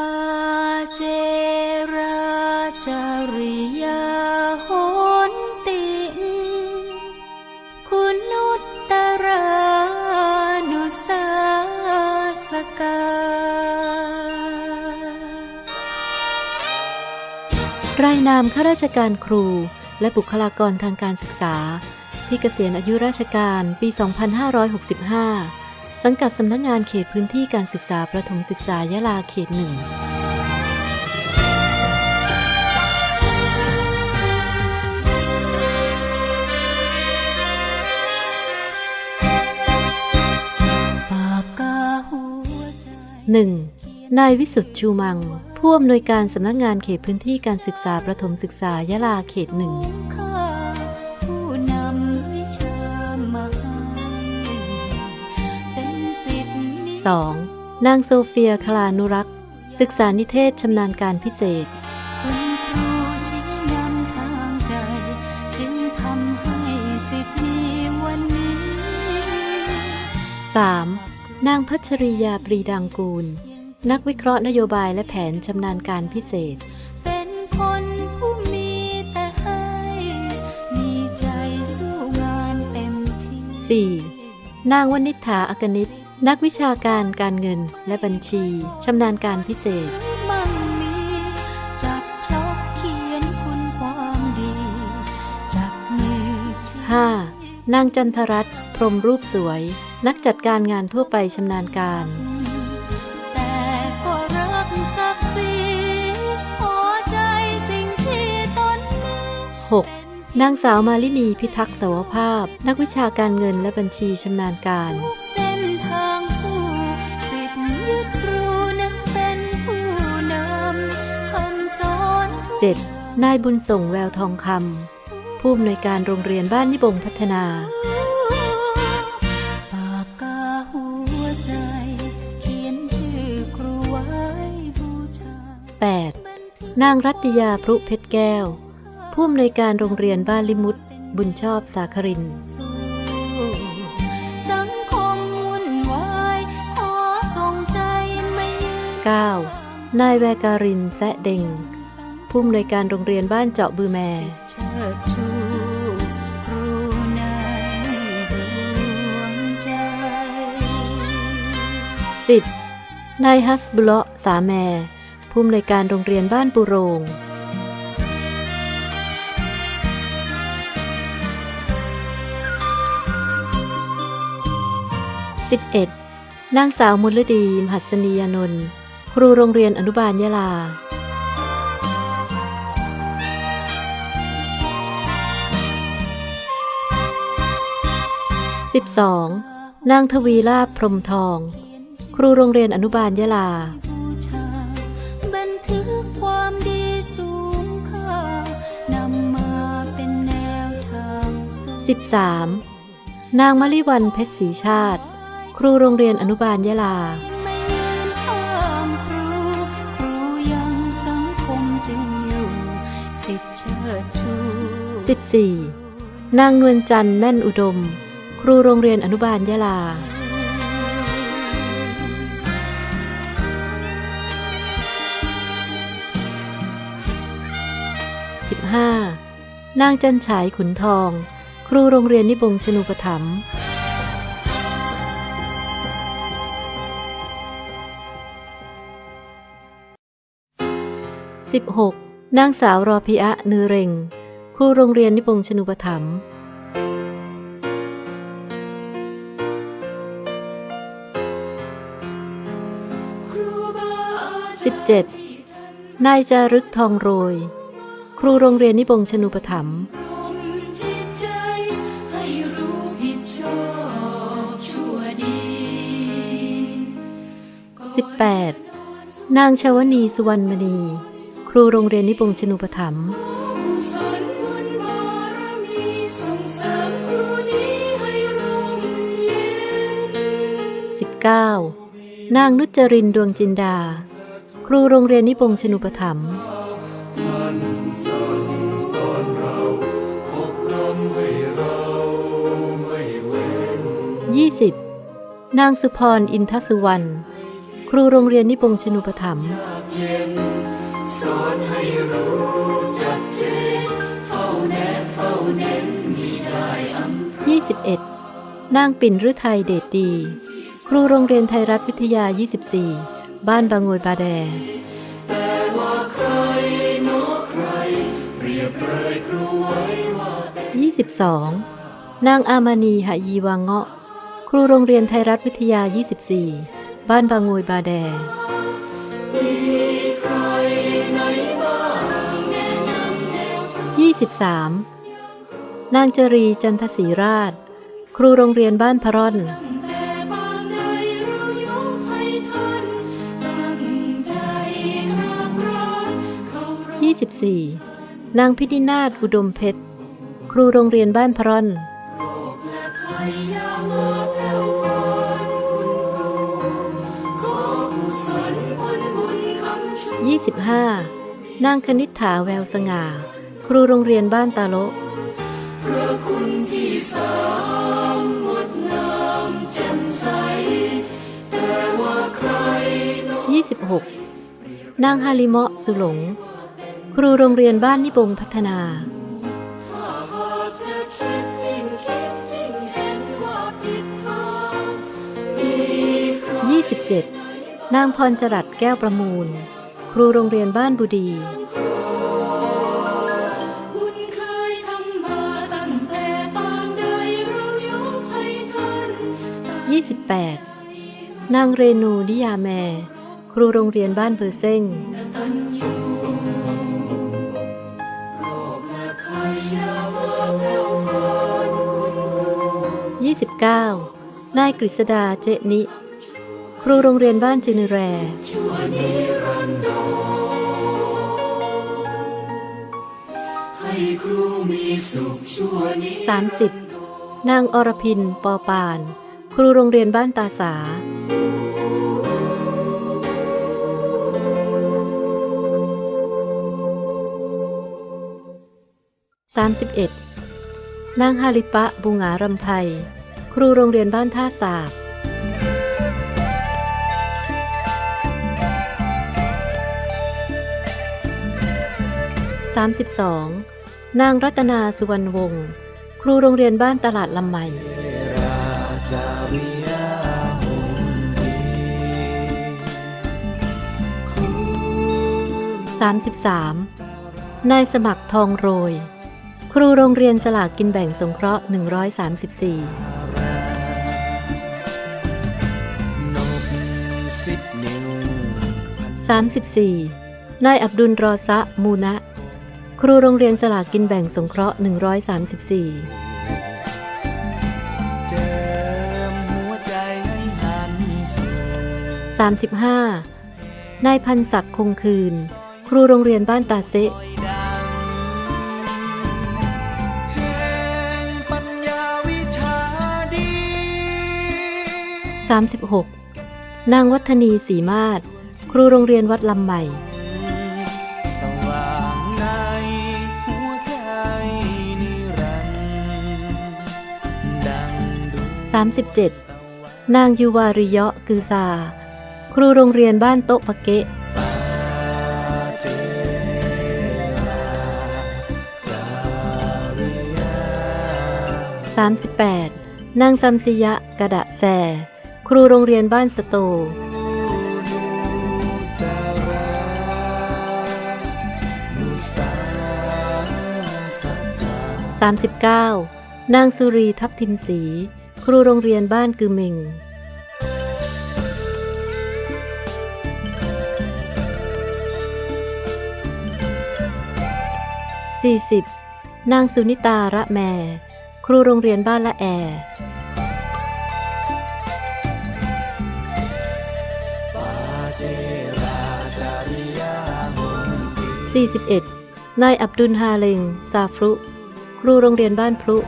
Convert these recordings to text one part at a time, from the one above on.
ปาเจราจาริยาหนติงคุณุตตรานุสาสกา รายนามข้าราชการครูและบุคลากรทางการศึกษา ที่เกษียณอายุราชการปี 2565 สังกัดสำนักงานเขตพื้นที่การศึกษาประถมศึกษายะลาเขตหนึ่งหัวใจ 1. นายวิสุทธ์ชูมัง ผู้อำนวยการสำนักงานเขตพื้นที่การศึกษาประถมศึกษายะลาเขตหนึ่ง 2. นางโซเฟียคลานุรักษ์ ศึกษานิเทศชำนาญการพิเศษคุณครูชี้นำทางใจจึงทำให้สิทธิ์มีวันนี้ 3. นางพัชริยาปรีดังกูล นักวิเคราะห์นโยบายและแผนชำนาญการพิเศษ เป็นคนผู้มีแต่ให้ มีใจสู้งานเต็มที่ 4. นางวณิษฐาอกนิต นักวิชาการการเงินและบัญชี ชำนาญการพิเศษมั่งมีจับชอบเขียนคุณความดีจากมือที่ 5. นางจันทรัตน์พรหมรูปสวย นักจัดการงานทั่วไปชำนาญการแต่ก็รักศักดิ์ศรีพอใจสิ่งที่ตนมี 6. นางสาวมาลินีพิทักษ์สวภาพ นักวิชาการเงินและบัญชีชำนาญการ 7. นายบุญส่งแววทองคำผู้อำนวยการโรงเรียนบ้านนิบงพัฒนาปานางรัตยาพรุเพชรแก้ว ผู้อำนวยการโรงเรียนบ้านลิมุตบุญชอบสาครินทร์สังคมุนวายขอส่งใจไม่ยืน 9. นายแวการินแซะเดง ผู้อำนวยการโรงเรียนบ้านเจาะบือแมเชิดชูครูในดวงใจ 10. นายฮัสบุเลาะสาแมผู้อำนวยการโรงเรียนบ้านปุโรง 11. นางสาวมุลดีมหัสนียานนท์ครูโรงเรียนอนุบาลยะลา 12. นางทวีลาภพรหมทอง ครูโรงเรียนอนุบาลยะลาบูชาบันทึกความดีสูงค่านำมาเป็นแนวทางสู่ 13. นางมะลิวันเพชรศรีชาติ ครูโรงเรียนอนุบาลยะลาไม่ยืนห้ามครูครูยังสังคมจึงอยู่สิทธิเชิดชู 14. นางนวลจันทร์แม่นอุดม ครูโรงเรียนอนุบาลยะลา 15. นางจันฉายขุนทอง ครูโรงเรียนนิบงชนูปถัมภ์ 16. นางสาวรอพิอะนือเร็งครูโรงเรียนนิบงชนูปถัมภ์ 17. นายจารึกทองโรย ครูโรงเรียนนิบงชนูปถัมภ์จิตใจให้รู้ผิดชอบชั่วดี 18. นางชาวนีสุวรรณมณี ครูโรงเรียนนิบงชนูปถัมภ์กุศลบุญบารมส่งเสริมครูนี้ให้ร่มเย็นางนุจรินดวงจินดา ครูโรงเรียนนิบงชนูปถัมภ์ 20. นางสุพรอินทสุวรรณครูโรงเรียนนิพงชนุปถัมภ์สอนให้รู้จักเจนเฝ้าแนบเฝ้าเน้นมีได้อำ21นางปิ่นฤทัยเดชดี ครูโรงเรียนไทยรัฐวิทยา 24 บ้านบางโงยบาแดแต่ว่าใครเนใครเปรียบเลยครูไว้ว่าเป็น22นางอามานีหายีวางเงาะ ครูโรงเรียนไทยรัฐวิทยา 24 บ้านบางโงยบาแดใครไหนบ้างแนางจรีจันทศรีราช ครูโรงเรียนบ้านพร่อน 24 นางพิธินาถอุดมเพชร ครูโรงเรียนบ้านพร่อนแลยยามาแผ่วพานคุณครูขอกุศลผลบุญคำชู25นางคณิษฐาแววสง่า ครูโรงเรียนบ้านตาโละพระคุณที่สามงดงามแจ่มใส แต่ว่าใครเนาะ26นางฮาลิเมาะสุหลง ครูโรงเรียนบ้านนิบงพัฒนาาหากจะคิดยิ่งคิดยิ่งเห็นาผิดทางมีใคร27 นางพรจรัสแก้วประมูล ครูโรงเรียนบ้านบุดียทำมาตั้งแปดนตั้ง28นางเรนูนิยาแม ครูโรงเรียนบ้านเบอร์เซ้ง 9. นายกฤษดาเจนิ ครูโรงเรียนบ้านจืนแรชั่วนิรันดรให้ครูมีสุขชั่วนิ30 นางอรพิน ปอปาน ครูโรงเรียนบ้านตาสา 31 นางฮาริปะบุงารำไพ ครูโรงเรียนบ้านท่าสาบ32นางรัตนาสุวรรณวงศ์ครูโรงเรียนบ้านตลาดลำใหม่33นายสมัครทองโรย ครูโรงเรียนสลากกินแบ่งสงเคราะห์ 134 34 นายอับดุลรอซะมูนะ ครูโรงเรียนสลากกินแบ่งสงเคราะห์ 134เจิมหัวใจให้หันสู่35 นายพันศักดิ์คงคืน ครูโรงเรียนบ้านตาเซะดังแห่งปัญญาวิชาดี36 นางวัฒนีศรีมาศ รูโรงเรียนวัดลำใหม่สว่างในหัวใจนิรันดร์ดังดวง37 นางยูวาริเยาะกือซา ครูโรงเรียนบ้านโต๊ะปะเกะปาเจราจาริยา38นางซัมซิยะกระดะแซ ครูโรงเรียนบ้านสโตต 39 นางสุรีทับทิมศรีครูโรงเรียนบ้านกือเมง40นางสุนิตาระแม ครูโรงเรียนบ้านละแอปาเจราจาริยาหงดี41นายอับดุลฮาเลงซาฟรุ รูโรงเรียนบ้านพลุ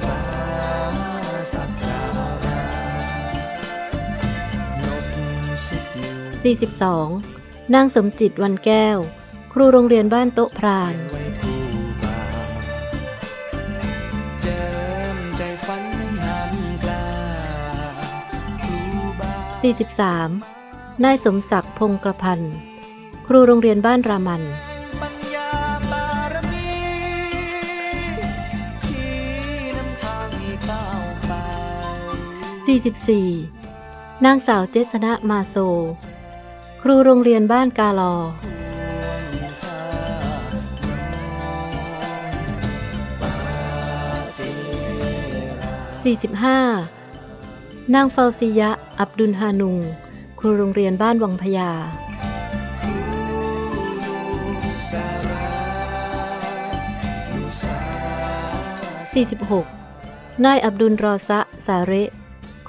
สาสักการะนกสิบนิ้ว42นางสมจิตวันแก้ว ครูโรงเรียนบ้านโต๊ะพรานไว้ครูบามนาครูบา43นายสมศักดิ์พงกระพัน ครูโรงเรียนบ้านรามัน 44 นางสาวเจษณะมาโซ ครูโรงเรียนบ้านกาลอ 45 นางเฟาซิยะ อับดุลฮานุง ครูโรงเรียนบ้านวังพญา46 นายอับดุลรอซะสาเระ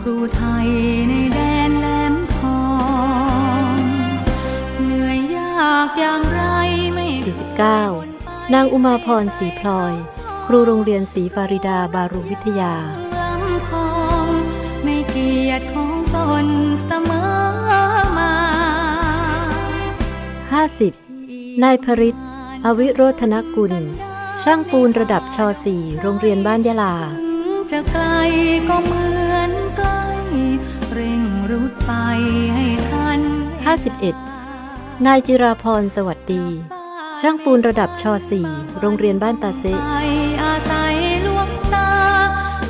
ครูไทยในแดนแหลมทอง เหนื่อยยากอย่างไรไม่เคย49 นางอุมาพรศรีพลอย ครูโรงเรียนศรีฟาริดาบารุวิทยาลำพองในเกียรติของตนเสมอมา 50 นายพริตอวิโรธนกุล ช่างปูนระดับช .4 โรงเรียนบ้านยะลาถึงจะไกลก็เหมือ 51 นายจิราพรสวัสดี ช่างปูนระดับช .4 โรงเรียนบ้านตาเซไปอาศัยหลวงตา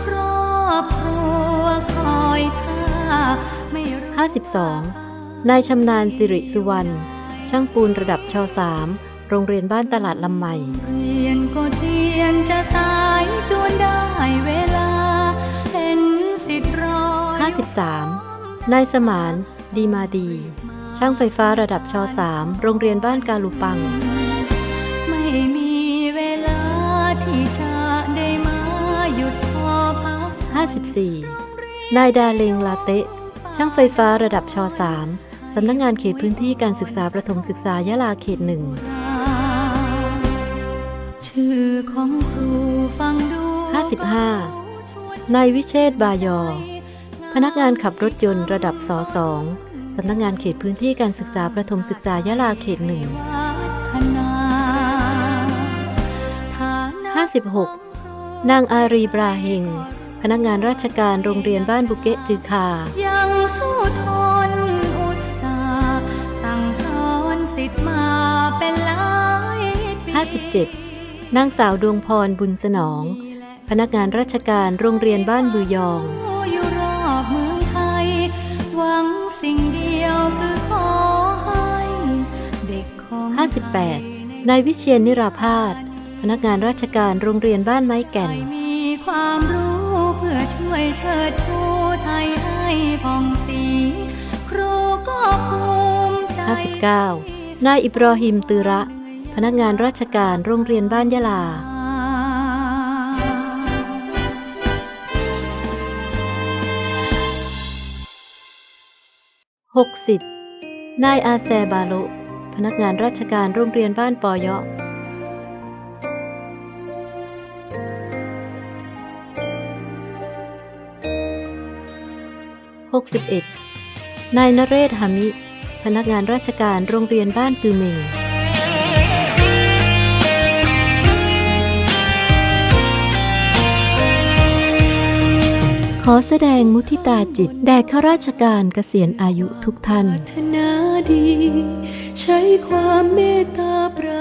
ครอบครัวคอยท่าไม่รู้52 นายชำนาญสิริสุวรรณ ช่างปูนระดับช .3 โรงเรียนบ้านตลาดลำใหม่เรียนก็เทียนจะสายจวนได้เวลาเห็นสิทธิ์รออยู่53นายสมานดีมาดี ช่างไฟฟ้าระดับช .3 โรงเรียนบ้านกาลูปัง ไม่มีเวลาที่จะได้มาหยุดพอพัก54 นายดาเลงลาเตะ ช่างไฟฟ้าระดับช .3 สำนักงงานเขตพื้นที่การศึกษาประถมศึกษายะลาเขตหนึ่งชื่อของครูฟังดู55นายวิเชษฐ์บายอ พนักงานขับรถยนต์ระดับส2สำนักงานเขตพื้นที่การศึกษาประถมศึกษายะลาเขตหนึ่ง56 นางอารีบราเฮง พนักงานราชการโรงเรียนบ้านบุเกะจือคา ยังสู้ทนอุตสาห์ตั้งสอนสิทธิ์มาเป็นหลายปี57 นางสาวดวงพรบุญสนอง พนักงานราชการโรงเรียนบ้านบือยอง 58 นายวิเชียนนิราพาสพนักงานราชการโรงเรียนบ้านไม้แก่น มีความรู้เพื่อช่วยเชิดชูไทยให้ผ่องสีครูก็ภูมิใจ59 นายอิบรอฮิมตือระ พนักงานราชการโรงเรียนบ้านยะลา60นายอาแซบาโล พนักงานราชการโรงเรียนบ้านปอยะ61นายนเรศหามิ พนักงานราชการโรงเรียนบ้านกือเมงขอแสดงมุทิตาจิต แด่ข้าราชการเกษียณอายุทุกท่านปรารถนาดี ใช้ความเมตตาปรา